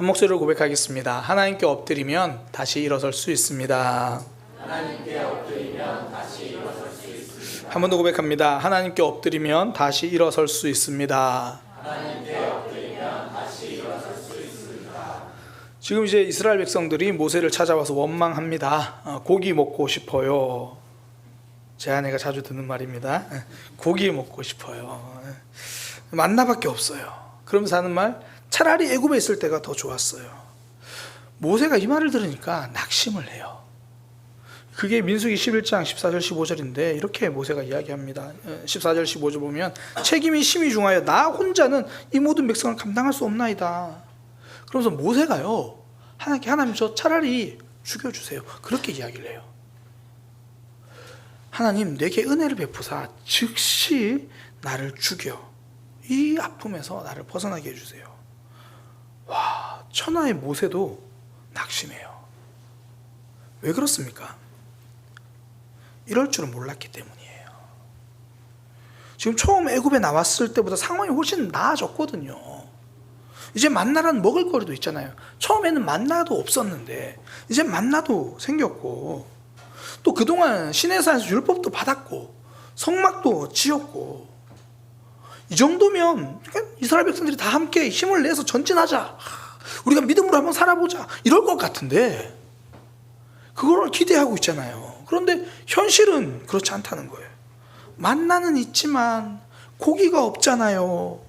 한 목소리로 고백하겠습니다. 하나님께 엎드리면 다시 일어설 수 있습니다. 한 번 더 고백합니다. 하나님께 엎드리면 다시 일어설 수 있습니다. 지금 이제 이스라엘 백성들이 모세를 찾아와서 원망합니다. 어, 고기 먹고 싶어요. 제 아내가 자주 듣는 말입니다. 예, 고기 먹고 싶어요. 예, 만나밖에 없어요. 그러면서 하는 말 차라리 애굽에 있을 때가 더 좋았어요. 모세가 이 말을 들으니까 낙심을 해요. 그게 민수기 11장 14절 15절인데 이렇게 모세가 이야기합니다. 예, 14절 15절 보면 책임이 심히 중하여 나 혼자는 이 모든 백성을 감당할 수 없나이다. 그러면서 모세가요 하나님께 하나님 저 차라리 죽여 주세요. 그렇게 이야기를 해요. 하나님 내게 은혜를 베푸사 즉시 나를 죽여 이 아픔에서 나를 벗어나게 해주세요. 와 천하의 모세도 낙심해요. 왜 그렇습니까? 이럴 줄은 몰랐기 때문이에요. 지금 처음 애굽에 나왔을 때보다 상황이 훨씬 나아졌거든요. 이제 만나란 먹을 거리도 있잖아요. 처음에는 만나도 없었는데 이제 만나도 생겼고 또 그동안 시내산에서 율법도 받았고 성막도 지었고 이 정도면 이스라엘 백성들이 다 함께 힘을 내서 전진하자. 우리가 믿음으로 한번 살아보자. 이럴 것 같은데 그거를 기대하고 있잖아요. 그런데 현실은 그렇지 않다는 거예요. 만나는 있지만 고기가 없잖아요.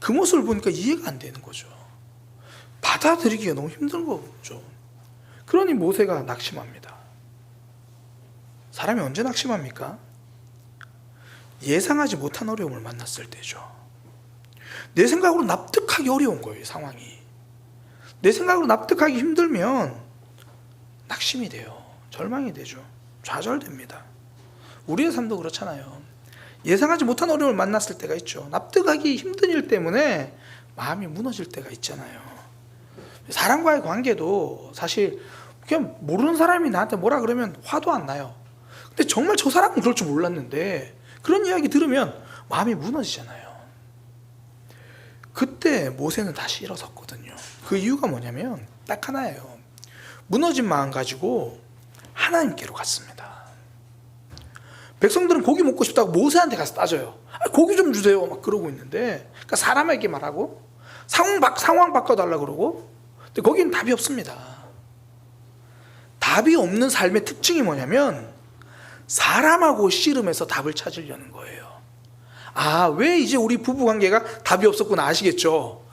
그 모습을 보니까 이해가 안 되는 거죠. 받아들이기가 너무 힘든 거죠. 그러니 모세가 낙심합니다. 사람이 언제 낙심합니까? 예상하지 못한 어려움을 만났을 때죠. 내 생각으로 납득하기 어려운 거예요, 이 상황이. 내 생각으로 납득하기 힘들면 낙심이 돼요. 절망이 되죠. 좌절됩니다. 우리의 삶도 그렇잖아요. 예상하지 못한 어려움을 만났을 때가 있죠. 납득하기 힘든 일 때문에 마음이 무너질 때가 있잖아요. 사람과의 관계도 사실 그냥 모르는 사람이 나한테 뭐라 그러면 화도 안 나요. 근데 정말 저 사람은 그럴 줄 몰랐는데 그런 이야기 들으면 마음이 무너지잖아요. 그때 모세는 다시 일어섰거든요. 그 이유가 뭐냐면 딱 하나예요. 무너진 마음 가지고 하나님께로 갔습니다. 백성들은 고기 먹고 싶다고 모세한테 가서 따져요. 아, 고기 좀 주세요. 막 그러고 있는데, 그러니까 사람에게 말하고 상황 바, 상황 바꿔달라 그러고, 근데 거기는 답이 없습니다. 답이 없는 삶의 특징이 뭐냐면 사람하고 씨름해서 답을 찾으려는 거예요. 아, 왜 이제 우리 부부 관계가 답이 없었구나 아시겠죠?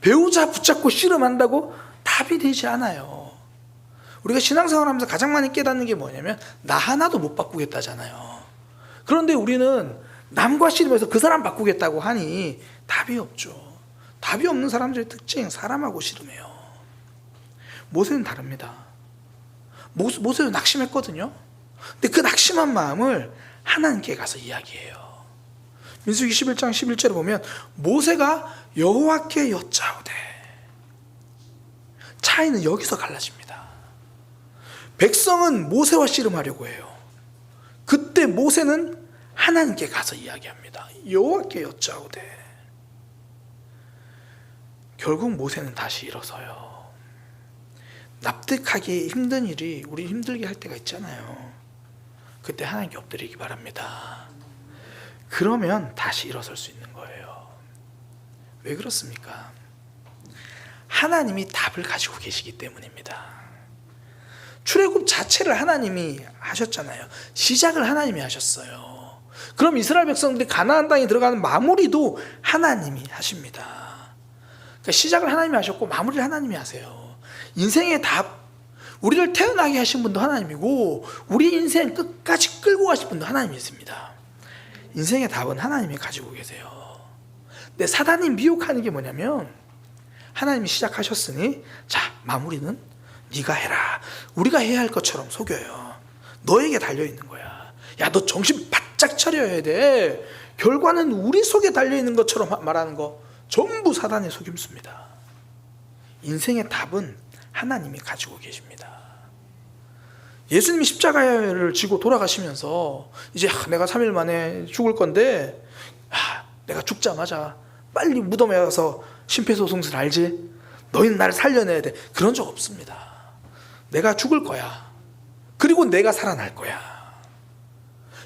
배우자 붙잡고 씨름한다고 답이 되지 않아요. 우리가 신앙생활 하면서 가장 많이 깨닫는 게 뭐냐면 나 하나도 못 바꾸겠다잖아요. 그런데 우리는 남과 씨름해서 그 사람 바꾸겠다고 하니 답이 없죠. 답이 없는 사람들의 특징, 사람하고 씨름해요. 모세는 다릅니다. 모세, 모세는 낙심했거든요. 근데 그 낙심한 마음을 하나님께 가서 이야기해요. 민수기 11장 11절에 보면 모세가 여호와께 여짜오되 차이는 여기서 갈라집니다. 백성은 모세와 씨름하려고 해요. 그때 모세는 하나님께 가서 이야기합니다. 여호와께 여짜오되 결국 모세는 다시 일어서요. 납득하기 힘든 일이 우리 힘들게 할 때가 있잖아요. 그때 하나님께 엎드리기 바랍니다. 그러면 다시 일어설 수 있는 거예요. 왜 그렇습니까? 하나님이 답을 가지고 계시기 때문입니다. 출애굽 자체를 하나님이 하셨잖아요. 시작을 하나님이 하셨어요. 그럼 이스라엘 백성들이 가나안 땅에 들어가는 마무리도 하나님이 하십니다. 그러니까 시작을 하나님이 하셨고 마무리를 하나님이 하세요. 인생의 답 우리를 태어나게 하신 분도 하나님이고 우리 인생 끝까지 끌고 가실 분도 하나님이십니다. 인생의 답은 하나님이 가지고 계세요. 근데 사단이 미혹하는 게 뭐냐면 하나님이 시작하셨으니 자 마무리는 네가 해라. 우리가 해야 할 것처럼 속여요. 너에게 달려 있는 거야. 야 너 정신 바짝 차려야 돼. 결과는 우리 속에 달려 있는 것처럼 말하는 거 전부 사단의 속임수입니다. 인생의 답은 하나님이 가지고 계십니다. 예수님이 십자가를 지고 돌아가시면서 이제 아, 내가 3일 만에 죽을 건데 아, 내가 죽자마자 빨리 무덤에 가서 심폐소생술 알지? 너희는 나를 살려내야 돼. 그런 적 없습니다. 내가 죽을 거야. 그리고 내가 살아날 거야.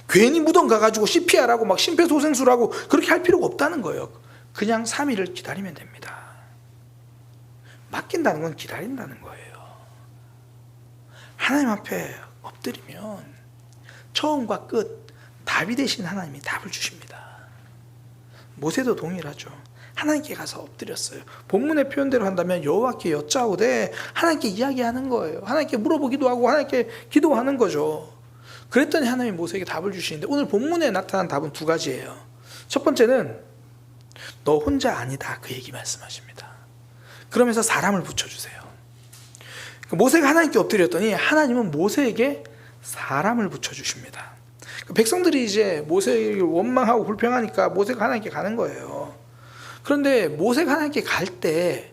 괜히 무덤 가가지고 CPR하고 막 심폐소생술하고 그렇게 할 필요가 없다는 거예요. 그냥 3일을 기다리면 됩니다. 맡긴다는 건 기다린다는 거예요. 하나님 앞에 엎드리면 처음과 끝 답이 되신 하나님이 답을 주십니다. 모세도 동일하죠. 하나님께 가서 엎드렸어요. 본문의 표현대로 한다면 여호와께 여짜오되 하나님께 이야기하는 거예요. 하나님께 물어보기도 하고 하나님께 기도하는 거죠. 그랬더니 하나님이 모세에게 답을 주시는데 오늘 본문에 나타난 답은 두 가지예요. 첫 번째는 너 혼자 아니다 그 얘기 말씀하십니다. 그러면서 사람을 붙여주세요. 모세가 하나님께 엎드렸더니 하나님은 모세에게 사람을 붙여주십니다. 백성들이 이제 모세에게 원망하고 불평하니까 모세가 하나님께 가는 거예요. 그런데 모세가 하나님께 갈 때,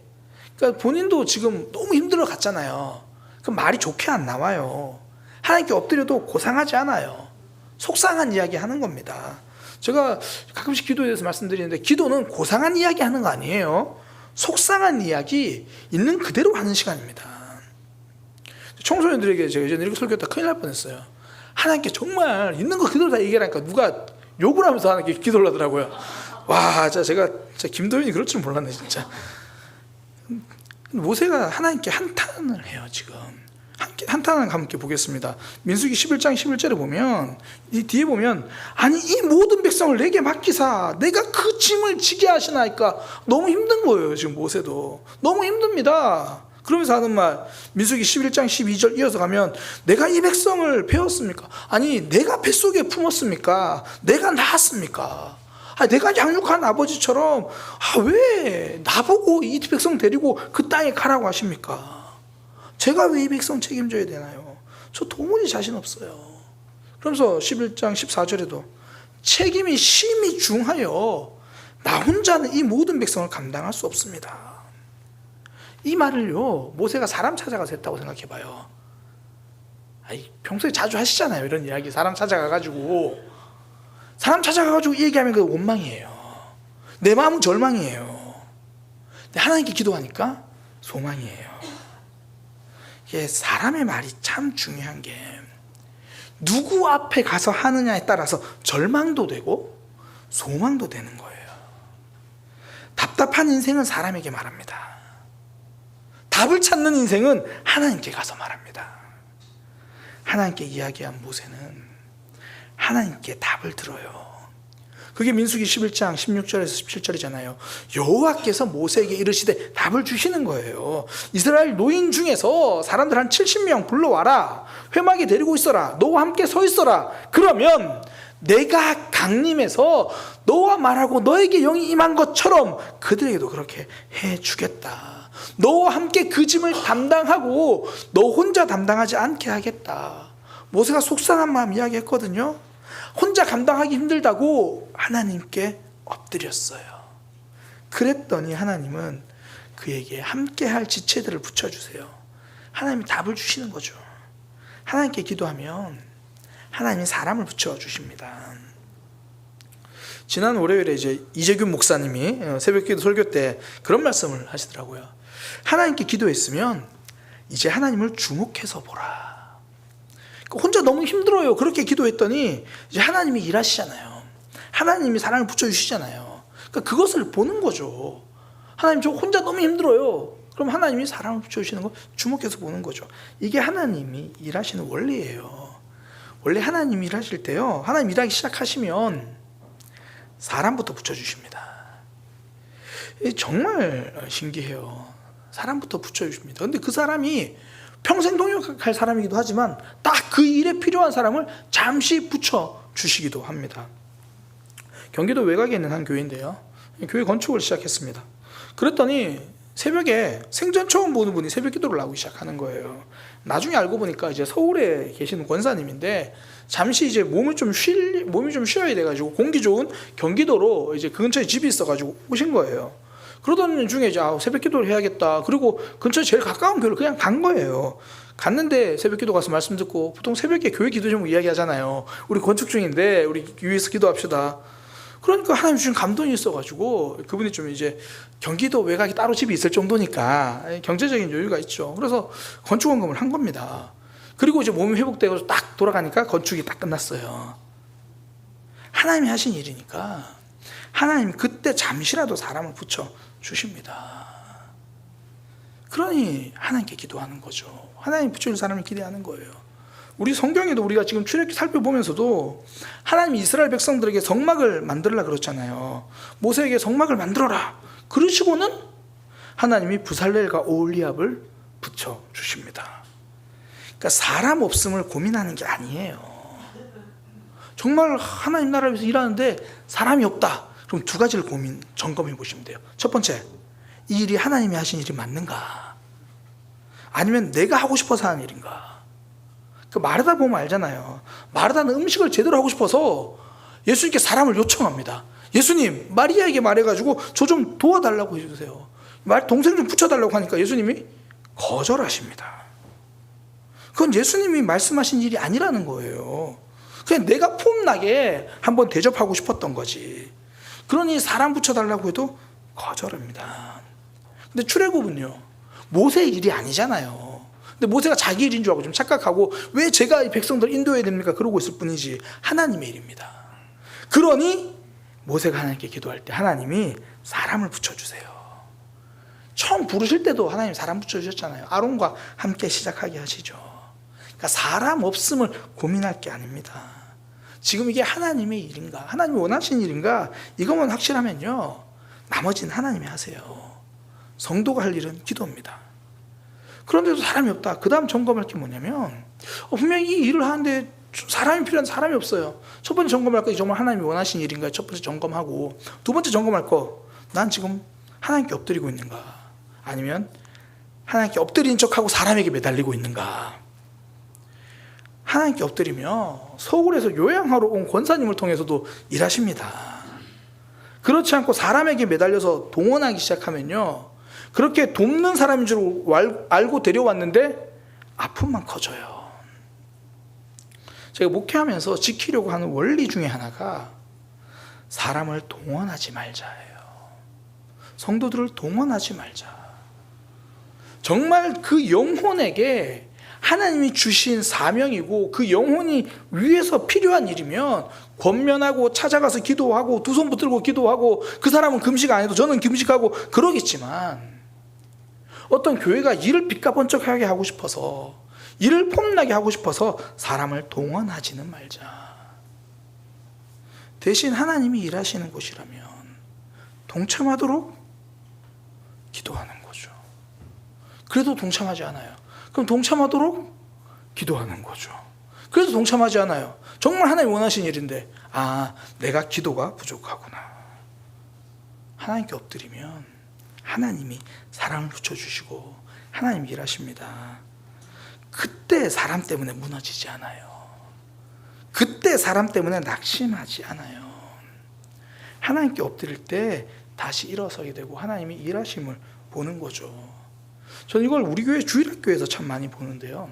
그러니까 본인도 지금 너무 힘들어 갔잖아요. 그 말이 좋게 안 나와요. 하나님께 엎드려도 고상하지 않아요. 속상한 이야기 하는 겁니다. 제가 가끔씩 기도에 대해서 말씀드리는데, 기도는 고상한 이야기 하는 거 아니에요. 속상한 이야기 있는 그대로 하는 시간입니다. 청소년들에게 제가 예전에 이렇게 설교했다 큰일 날 뻔했어요. 하나님께 정말 있는 거 그대로 다 얘기하니까 누가 욕을 하면서 하나님께 기도를 하더라고요. 와, 진짜 제가 진짜 김도윤이 그럴 줄 몰랐네, 진짜. 모세가 하나님께 한탄을 해요, 지금. 한탄을 함께 보겠습니다. 민수기 11장 11절에 보면 이 뒤에 보면 아니 이 모든 백성을 내게 맡기사 내가 그 짐을 지게 하시나이까 너무 힘든 거예요, 지금 모세도. 너무 힘듭니다. 그러면서 하는 말 민수기 11장 12절 이어서 가면 내가 이 백성을 배웠습니까? 아니 내가 뱃속에 품었습니까? 내가 낳았습니까? 아, 내가 양육한 아버지처럼 아, 왜 나보고 이 백성 데리고 그 땅에 가라고 하십니까? 제가 왜 이 백성 책임져야 되나요? 저 도무지 자신 없어요. 그러면서 11장 14절에도 책임이 심히 중하여 나 혼자는 이 모든 백성을 감당할 수 없습니다. 이 말을요 모세가 사람 찾아가서 했다고 생각해 봐요. 아이 평소에 자주 하시잖아요 이런 이야기 사람 찾아가가지고 사람 찾아가가지고 얘기하면 그 원망이에요. 내 마음은 절망이에요. 하나님께 기도하니까 소망이에요. 이게 사람의 말이 참 중요한 게 누구 앞에 가서 하느냐에 따라서 절망도 되고 소망도 되는 거예요. 답답한 인생은 사람에게 말합니다. 답을 찾는 인생은 하나님께 가서 말합니다. 하나님께 이야기한 모세는 하나님께 답을 들어요. 그게 민수기 11장 16절에서 17절이잖아요. 여호와께서 모세에게 이르시되 답을 주시는 거예요. 이스라엘 노인 중에서 사람들 한 70명 불러와라. 회막에 데리고 있어라. 너와 함께 서 있어라. 그러면 내가 강림해서 너와 말하고 너에게 영이 임한 것처럼 그들에게도 그렇게 해 주겠다. 너와 함께 그 짐을 담당하고 너 혼자 담당하지 않게 하겠다. 모세가 속상한 마음 이야기했거든요. 혼자 감당하기 힘들다고 하나님께 엎드렸어요. 그랬더니 하나님은 그에게 함께 할 지체들을 붙여주세요. 하나님이 답을 주시는 거죠. 하나님께 기도하면 하나님이 사람을 붙여주십니다. 지난 월요일에 이제 이재균 목사님이 새벽기도 설교 때 그런 말씀을 하시더라고요. 하나님께 기도했으면 이제 하나님을 주목해서 보라. 혼자 너무 힘들어요. 그렇게 기도했더니 이제 하나님이 일하시잖아요. 하나님이 사랑을 붙여주시잖아요. 그러니까 그것을 보는 거죠. 하나님 저 혼자 너무 힘들어요. 그럼 하나님이 사랑을 붙여주시는 거 주목해서 보는 거죠. 이게 하나님이 일하시는 원리예요. 원래 하나님이 일하실 때요. 하나님 일하기 시작하시면 사람부터 붙여주십니다. 정말 신기해요. 사람부터 붙여주십니다. 근데 그 사람이 평생 동역할 사람이기도 하지만 딱 그 일에 필요한 사람을 잠시 붙여 주시기도 합니다. 경기도 외곽에 있는 한 교회인데요. 교회 건축을 시작했습니다. 그랬더니 새벽에 생전 처음 보는 분이 새벽 기도를 하고 시작하는 거예요. 나중에 알고 보니까 이제 서울에 계시는 권사님인데 잠시 이제 몸을 좀 쉴, 몸이 좀 쉬어야 돼가지고 공기 좋은 경기도로 이제 그 근처에 집이 있어가지고 오신 거예요. 그러던 중에 이제 아, 새벽 기도를 해야겠다. 그리고 근처에 제일 가까운 교회를 그냥 간 거예요. 갔는데 새벽 기도 가서 말씀 듣고 보통 새벽에 교회 기도 제목 이야기 하잖아요. 우리 건축 중인데 우리 위에서 기도합시다. 그러니까 하나님 주신 감동이 있어가지고 그분이 좀 이제 경기도 외곽에 따로 집이 있을 정도니까 경제적인 여유가 있죠. 그래서 건축 원금을 한 겁니다. 그리고 이제 몸이 회복되고 딱 돌아가니까 건축이 딱 끝났어요. 하나님이 하신 일이니까 하나님 그때 잠시라도 사람을 붙여 주십니다. 그러니 하나님께 기도하는 거죠. 하나님 붙여줄 사람을 기대하는 거예요. 우리 성경에도 우리가 지금 출애굽기 살펴보면서도 하나님이 이스라엘 백성들에게 성막을 만들라 그랬잖아요. 모세에게 성막을 만들어라. 그러시고는 하나님이 부살렐과 오올리압을 붙여 주십니다. 그러니까 사람 없음을 고민하는 게 아니에요. 정말 하나님 나라를 위해서 일하는데 사람이 없다. 그럼 두 가지를 고민 점검해 보시면 돼요. 첫 번째, 이 일이 하나님이 하신 일이 맞는가? 아니면 내가 하고 싶어서 하는 일인가? 그 마르다 보면 알잖아요. 마르다는 음식을 제대로 하고 싶어서 예수님께 사람을 요청합니다. 예수님, 마리아에게 말해가지고 저 좀 도와달라고 해주세요. 말 동생 좀 붙여달라고 하니까 예수님이 거절하십니다. 그건 예수님이 말씀하신 일이 아니라는 거예요. 그냥 내가 폼나게 한번 대접하고 싶었던 거지. 그러니 사람 붙여달라고 해도 거절합니다. 근데 출애굽은요 모세의 일이 아니잖아요. 근데 모세가 자기 일인 줄 알고 좀 착각하고 왜 제가 이 백성들 인도해야 됩니까? 그러고 있을 뿐이지 하나님의 일입니다. 그러니 모세가 하나님께 기도할 때 하나님이 사람을 붙여주세요. 처음 부르실 때도 하나님 사람 붙여주셨잖아요. 아론과 함께 시작하게 하시죠. 그러니까 사람 없음을 고민할 게 아닙니다. 지금 이게 하나님의 일인가? 하나님이 원하시는 일인가? 이것만 확실하면요. 나머지는 하나님이 하세요. 성도가 할 일은 기도입니다. 그런데도 사람이 없다. 그 다음 점검할 게 뭐냐면, 어, 분명히 이 일을 하는데 사람이 필요한 사람이 없어요. 첫 번째 점검할 거 정말 하나님이 원하시는 일인가? 첫 번째 점검하고, 두 번째 점검할 거, 난 지금 하나님께 엎드리고 있는가? 아니면 하나님께 엎드린 척하고 사람에게 매달리고 있는가? 하나님께 엎드리며 서울에서 요양하러 온 권사님을 통해서도 일하십니다. 그렇지 않고 사람에게 매달려서 동원하기 시작하면요. 그렇게 돕는 사람인 줄 알고 데려왔는데 아픔만 커져요. 제가 목회하면서 지키려고 하는 원리 중에 하나가 사람을 동원하지 말자예요. 성도들을 동원하지 말자. 정말 그 영혼에게 하나님이 주신 사명이고 그 영혼이 위해서 필요한 일이면 권면하고 찾아가서 기도하고 두 손 붙들고 기도하고 그 사람은 금식 안 해도 저는 금식하고 그러겠지만 어떤 교회가 일을 빛가번쩍하게 하고 싶어서 일을 폼나게 하고 싶어서 사람을 동원하지는 말자. 대신 하나님이 일하시는 곳이라면 동참하도록 기도하는 거죠. 그래도 동참하지 않아요. 그럼 동참하도록 기도하는 거죠. 그래서 동참하지 않아요. 정말 하나님 원하신 일인데, 아, 내가 기도가 부족하구나. 하나님께 엎드리면 하나님이 사랑을 붙여주시고 하나님이 일하십니다. 그때 사람 때문에 무너지지 않아요. 그때 사람 때문에 낙심하지 않아요. 하나님께 엎드릴 때 다시 일어서게 되고 하나님이 일하심을 보는 거죠. 저는 이걸 우리 교회 주일학교에서 참 많이 보는데요.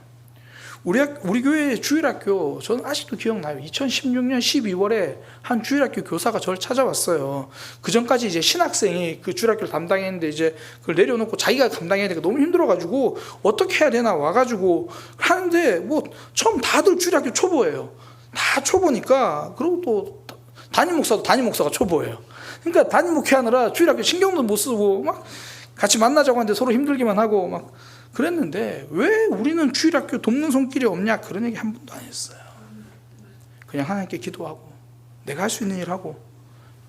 우리, 학, 우리 교회 주일학교, 저는 아직도 기억나요. 2016년 12월에 한 주일학교 교사가 저를 찾아왔어요. 그 전까지 이제 신학생이 그 주일학교를 담당했는데 이제 그걸 내려놓고 자기가 담당해야 되니까 너무 힘들어가지고 어떻게 해야 되나 와가지고 하는데 뭐 처음 다들 주일학교 초보예요. 다 초보니까 그리고 또 담임 목사도 담임 목사가 초보예요. 그러니까 담임 목회하느라 주일학교 신경도 못 쓰고 막 같이 만나자고 하는데 서로 힘들기만 하고 막 그랬는데 왜 우리는 주일학교 돕는 손길이 없냐 그런 얘기 한 번도 안 했어요. 그냥 하나님께 기도하고 내가 할 수 있는 일 하고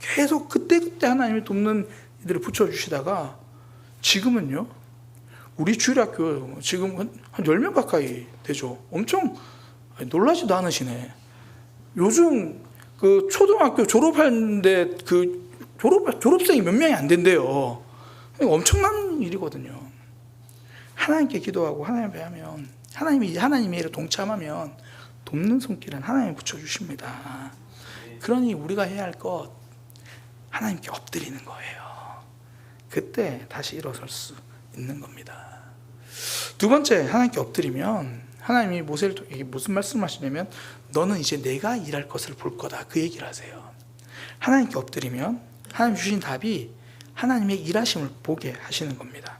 계속 그때그때 하나님이 돕는 이들을 붙여주시다가 지금은요 우리 주일학교 지금 한 10명 가까이 되죠. 엄청 놀라지도 않으시네. 요즘 그 초등학교 졸업하는데 그 졸업, 졸업생이 몇 명이 안 된대요. 엄청난 일이거든요. 하나님께 기도하고 하나님 배하면 하나님이 하나님의 일에 동참하면 돕는 손길은 하나님 붙여 주십니다. 그러니 우리가 해야 할 것 하나님께 엎드리는 거예요. 그때 다시 일어설 수 있는 겁니다. 두 번째 하나님께 엎드리면 하나님이 모세를 통해 무슨 말씀하시냐면 너는 이제 내가 일할 것을 볼 거다 그 얘기를 하세요. 하나님께 엎드리면 하나님 주신 답이 하나님의 일하심을 보게 하시는 겁니다.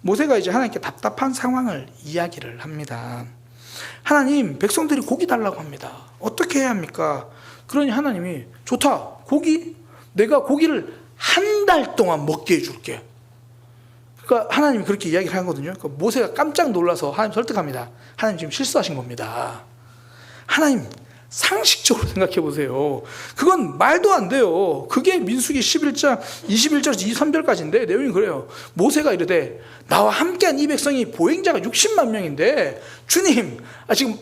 모세가 이제 하나님께 답답한 상황을 이야기를 합니다. 하나님, 백성들이 고기 달라고 합니다. 어떻게 해야 합니까? 그러니 하나님이 좋다. 고기 내가 고기를 한 달 동안 먹게 해줄게. 그러니까 하나님이 그렇게 이야기를 하거든요. 그러니까 모세가 깜짝 놀라서 하나님 설득합니다. 하나님 지금 실수하신 겁니다. 하나님 상식적으로 생각해 보세요. 그건 말도 안 돼요. 그게 민수기 11장 21절에서 23절까지인데 내용이 그래요. 모세가 이르되 나와 함께한 이 백성이 보행자가 60만 명인데 주님 아 지금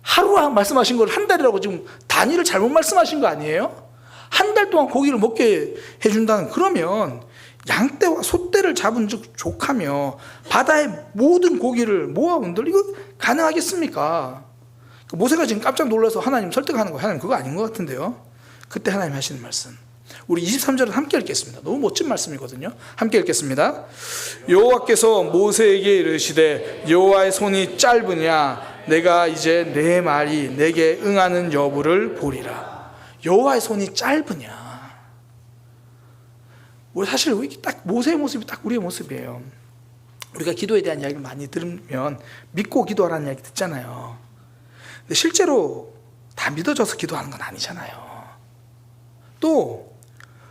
하루 말씀하신 걸 한 달이라고 지금 단위를 잘못 말씀하신 거 아니에요? 한 달 동안 고기를 먹게 해준다는 그러면 양떼와 소떼를 잡은 즉 족하며 바다의 모든 고기를 모아온들 이거 가능하겠습니까? 그 모세가 지금 깜짝 놀라서 하나님 설득하는 거 하나님 그거 아닌 것 같은데요. 그때 하나님 하시는 말씀. 우리 23절은 함께 읽겠습니다. 너무 멋진 말씀이거든요. 함께 읽겠습니다. 여호와께서 모세에게 이르시되 여호와의 손이 짧으냐 내가 이제 내 말이 내게 응하는 여부를 보리라. 여호와의 손이 짧으냐. 우리 사실 딱 모세의 모습이 딱 우리의 모습이에요. 우리가 기도에 대한 이야기를 많이 들으면 믿고 기도하라는 이야기 듣잖아요. 근데 실제로 다 믿어져서 기도하는 건 아니잖아요. 또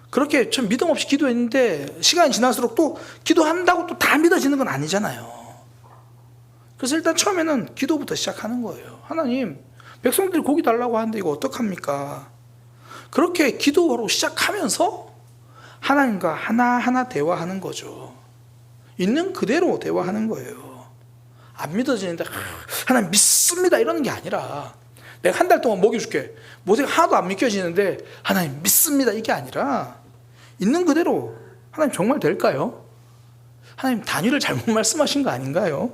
그렇게 좀 믿음 없이 기도했는데 시간이 지날수록 또 기도한다고 또 다 믿어지는 건 아니잖아요. 그래서 일단 처음에는 기도부터 시작하는 거예요. 하나님, 백성들이 고기 달라고 하는데 이거 어떡합니까? 그렇게 기도로 시작하면서 하나님과 하나하나 대화하는 거죠. 있는 그대로 대화하는 거예요. 안 믿어지는데 하나님 믿습니다 이러는 게 아니라 내가 한 달 동안 먹여줄게. 모세가 하나도 안 믿겨지는데 하나님 믿습니다 이게 아니라 있는 그대로 하나님 정말 될까요? 하나님 단위를 잘못 말씀하신 거 아닌가요?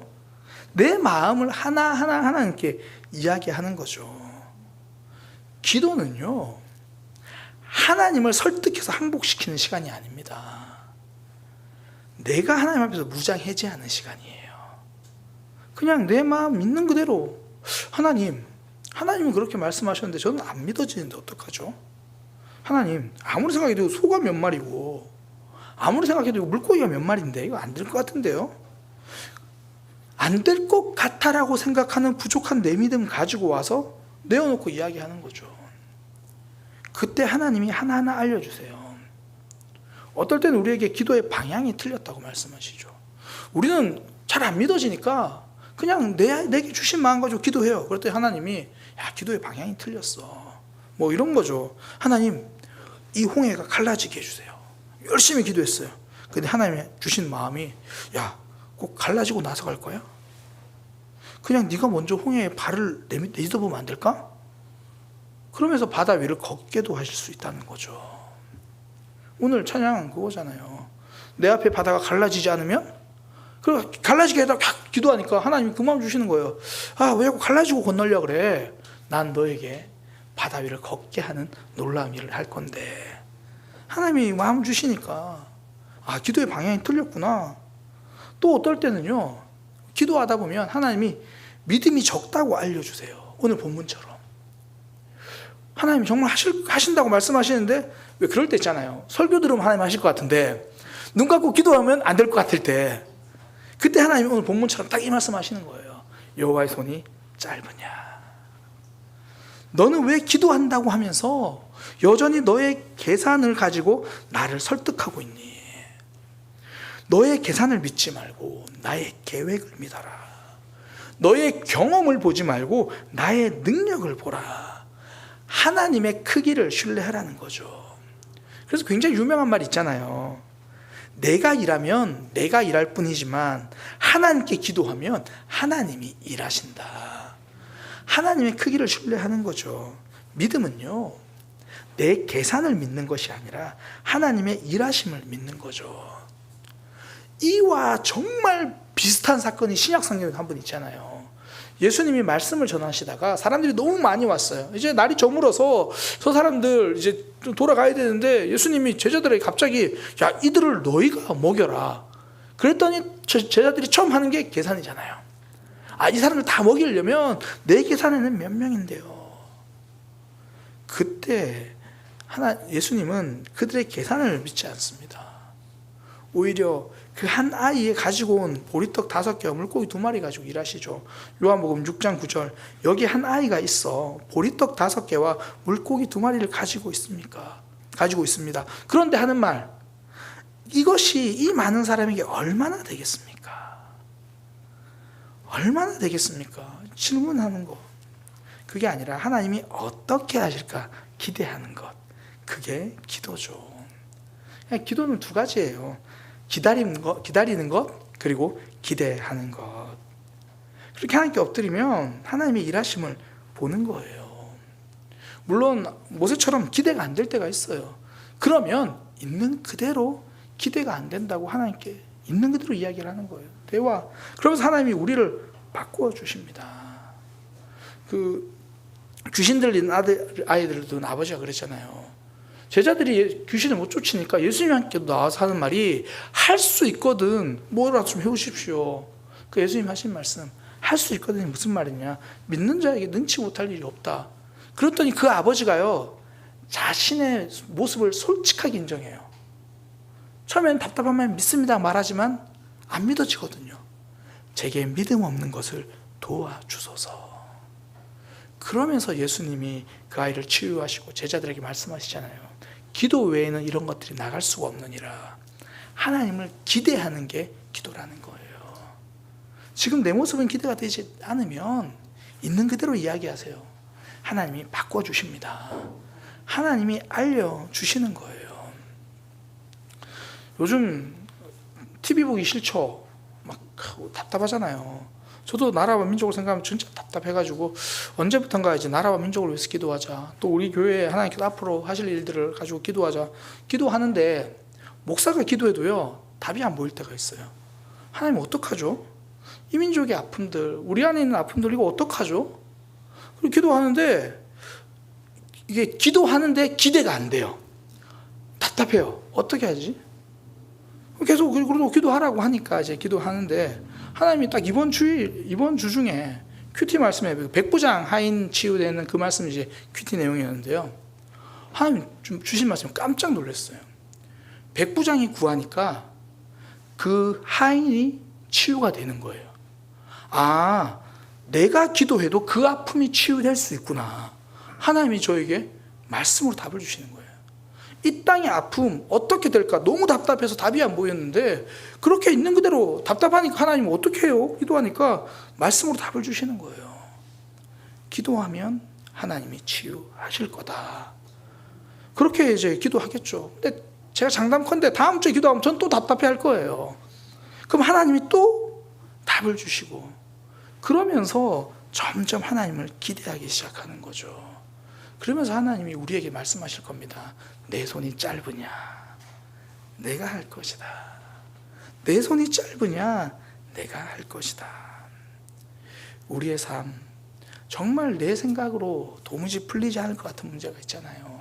내 마음을 하나하나 하나님께 이야기하는 거죠. 기도는요, 하나님을 설득해서 항복시키는 시간이 아닙니다. 내가 하나님 앞에서 무장해제하는 시간이에요. 그냥 내 마음 있는 그대로 하나님, 하나님은 그렇게 말씀하셨는데 저는 안 믿어지는데 어떡하죠? 하나님, 아무리 생각해도 소가 몇 마리고 아무리 생각해도 물고기가 몇 마리인데 이거 안 될 것 같은데요? 안 될 것 같아라고 생각하는 부족한 내 믿음 가지고 와서 내어놓고 이야기하는 거죠. 그때 하나님이 하나하나 알려주세요. 어떨 때는 우리에게 기도의 방향이 틀렸다고 말씀하시죠. 우리는 잘 안 믿어지니까 그냥 내, 내게 주신 마음 가지고 기도해요. 그랬더니 하나님이 야 기도의 방향이 틀렸어. 뭐 이런 거죠. 하나님 이 홍해가 갈라지게 해주세요. 열심히 기도했어요. 근데 하나님이 주신 마음이 야 꼭 갈라지고 나서 갈 거야? 그냥 네가 먼저 홍해에 발을 내딛어 보면 안 될까? 그러면서 바다 위를 걷게도 하실 수 있다는 거죠. 오늘 찬양 그거잖아요. 내 앞에 바다가 갈라지지 않으면 그 갈라지게 해달라 기도하니까 하나님이 그 마음 주시는 거예요. 아, 왜 자꾸 갈라지고 건널려 그래? 난 너에게 바다 위를 걷게 하는 놀라운 일을 할 건데. 하나님이 마음 주시니까 아, 기도의 방향이 틀렸구나. 또 어떨 때는요. 기도하다 보면 하나님이 믿음이 적다고 알려 주세요. 오늘 본문처럼. 하나님 정말 하실, 하신다고 말씀하시는데 왜 그럴 때 있잖아요. 설교 들으면 하나님 하실 것 같은데 눈 감고 기도하면 안 될 것 같을 때 그때 하나님이 오늘 본문처럼 딱 이 말씀 하시는 거예요. 여호와의 손이 짧으냐. 너는 왜 기도한다고 하면서 여전히 너의 계산을 가지고 나를 설득하고 있니? 너의 계산을 믿지 말고 나의 계획을 믿어라. 너의 경험을 보지 말고 나의 능력을 보라. 하나님의 크기를 신뢰하라는 거죠. 그래서 굉장히 유명한 말 있잖아요. 내가 일하면 내가 일할 뿐이지만 하나님께 기도하면 하나님이 일하신다. 하나님의 크기를 신뢰하는 거죠. 믿음은요, 내 계산을 믿는 것이 아니라 하나님의 일하심을 믿는 거죠. 이와 정말 비슷한 사건이 신약 성경에 한 번 있잖아요. 예수님이 말씀을 전하시다가 사람들이 너무 많이 왔어요. 이제 날이 저물어서 저 사람들 이제 돌아가야 되는데 예수님이 제자들에게 갑자기 야 이들을 너희가 먹여라. 그랬더니 제자들이 처음 하는 게 계산이잖아요. 아 이 사람들 다 먹이려면 내 계산에는 몇 명인데요. 그때 하나 예수님은 그들의 계산을 믿지 않습니다. 오히려 그 한 아이에 가지고 온 보리떡 다섯 개와 물고기 두 마리 가지고 일하시죠. 요한복음 6장 9절 여기 한 아이가 있어 보리떡 다섯 개와 물고기 두 마리를 가지고 있습니까? 가지고 있습니다. 그런데 하는 말 이것이 이 많은 사람에게 얼마나 되겠습니까? 얼마나 되겠습니까? 질문하는 거. 그게 아니라 하나님이 어떻게 하실까 기대하는 것. 그게 기도죠. 기도는 두 가지예요. 기다리는 것, 기다리는 것, 그리고 기대하는 것. 그렇게 하나님께 엎드리면 하나님의 일하심을 보는 거예요. 물론 모세처럼 기대가 안 될 때가 있어요. 그러면 있는 그대로 기대가 안 된다고 하나님께 있는 그대로 이야기를 하는 거예요. 대화. 그러면서 하나님이 우리를 바꾸어 주십니다. 그 귀신 들린 아들 아이들도 아버지가 그랬잖아요. 제자들이 귀신을 못 쫓으니까 예수님 함께 나와서 하는 말이 할 수 있거든 뭐라도 좀 해오십시오. 그 예수님 하신 말씀 할 수 있거든이 무슨 말이냐? 믿는 자에게 능치 못할 일이 없다. 그랬더니 그 아버지가요 자신의 모습을 솔직하게 인정해요. 처음엔 답답한 말 믿습니다 말하지만 안 믿어지거든요. 제게 믿음 없는 것을 도와주소서. 그러면서 예수님이 그 아이를 치유하시고 제자들에게 말씀하시잖아요. 기도 외에는 이런 것들이 나갈 수가 없느니라. 하나님을 기대하는 게 기도라는 거예요. 지금 내 모습은 기대가 되지 않으면 있는 그대로 이야기하세요. 하나님이 바꿔주십니다. 하나님이 알려주시는 거예요. 요즘 TV 보기 싫죠? 막 답답하잖아요. 저도 나라와 민족을 생각하면 진짜 답답해가지고 언제부턴가 이제 나라와 민족을 위해서 기도하자. 또 우리 교회 하나님께서 앞으로 하실 일들을 가지고 기도하자. 기도하는데 목사가 기도해도요 답이 안 보일 때가 있어요. 하나님 어떡하죠? 이 민족의 아픔들, 우리 안에 있는 아픔들 이거 어떡하죠? 그리고 기도하는데 이게 기도하는데 기대가 안 돼요. 답답해요. 어떻게 하지? 계속 그리고 기도하라고 하니까 이제 기도하는데 하나님이 딱 이번 주일 이번 주 중에 큐티 말씀에 백부장 하인 치유되는 그 말씀이 이제 큐티 내용이었는데요. 하나님 좀 주신 말씀 깜짝 놀랐어요. 백부장이 구하니까 그 하인이 치유가 되는 거예요. 아, 내가 기도해도 그 아픔이 치유될 수 있구나. 하나님이 저에게 말씀으로 답을 주시는 거예요. 이 땅의 아픔 어떻게 될까 너무 답답해서 답이 안 보였는데 그렇게 있는 그대로 답답하니까 하나님 어떻게 해요? 기도하니까 말씀으로 답을 주시는 거예요. 기도하면 하나님이 치유하실 거다. 그렇게 이제 기도하겠죠. 근데 제가 장담컨대 다음 주에 기도하면 전 또 답답해 할 거예요. 그럼 하나님이 또 답을 주시고 그러면서 점점 하나님을 기대하기 시작하는 거죠. 그러면서 하나님이 우리에게 말씀하실 겁니다. 내 손이 짧으냐? 내가 할 것이다. 내 손이 짧으냐? 내가 할 것이다. 우리의 삶, 정말 내 생각으로 도무지 풀리지 않을 것 같은 문제가 있잖아요.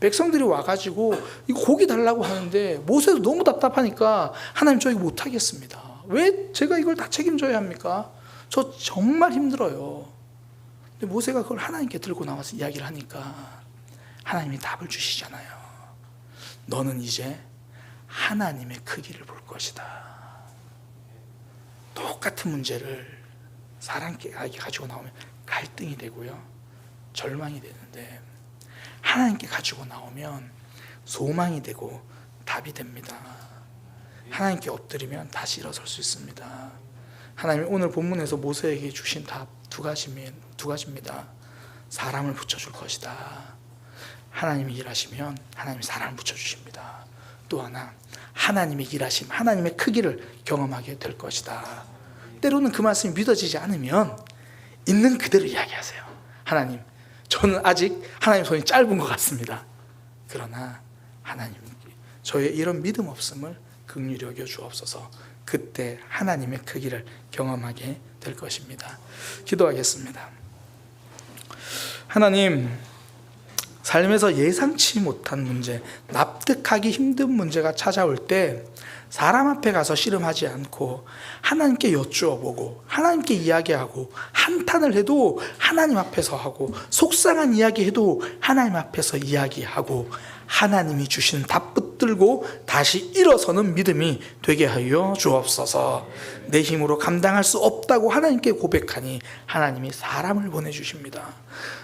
백성들이 와가지고 이거 고기 달라고 하는데 모세도 너무 답답하니까 하나님 저 이거 못하겠습니다. 왜 제가 이걸 다 책임져야 합니까? 저 정말 힘들어요. 근데 모세가 그걸 하나님께 들고 나와서 이야기를 하니까 하나님이 답을 주시잖아요. 너는 이제 하나님의 크기를 볼 것이다. 똑같은 문제를 사람께 가지고 나오면 갈등이 되고요. 절망이 되는데 하나님께 가지고 나오면 소망이 되고 답이 됩니다. 하나님께 엎드리면 다시 일어설 수 있습니다. 하나님이 오늘 본문에서 모세에게 주신 답 두 가지면 두 가지입니다. 사람을 붙여줄 것이다. 하나님이 일하시면 하나님이 사람을 붙여주십니다. 또 하나 하나님의 일하심, 하나님의 크기를 경험하게 될 것이다. 때로는 그 말씀이 믿어지지 않으면 있는 그대로 이야기하세요. 하나님, 저는 아직 하나님 손이 짧은 것 같습니다. 그러나 하나님, 저의 이런 믿음 없음을 긍휼히 여겨 주옵소서. 그때 하나님의 크기를 경험하게 될 것입니다. 기도하겠습니다. 하나님, 삶에서 예상치 못한 문제, 납득하기 힘든 문제가 찾아올 때 사람 앞에 가서 씨름하지 않고 하나님께 여쭈어보고 하나님께 이야기하고 한탄을 해도 하나님 앞에서 하고 속상한 이야기 해도 하나님 앞에서 이야기하고 하나님이 주신 답 붙들고 다시 일어서는 믿음이 되게 하여 주옵소서. 내 힘으로 감당할 수 없다고 하나님께 고백하니 하나님이 사람을 보내 주십니다.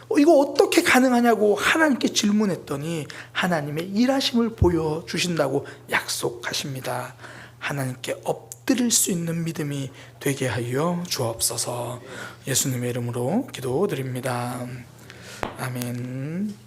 어, 이거 어떻게 가능하냐고 하나님께 질문했더니 하나님의 일하심을 보여 주신다고 약속하십니다. 하나님께 엎드릴 수 있는 믿음이 되게 하여 주옵소서. 예수님의 이름으로 기도드립니다. 아멘.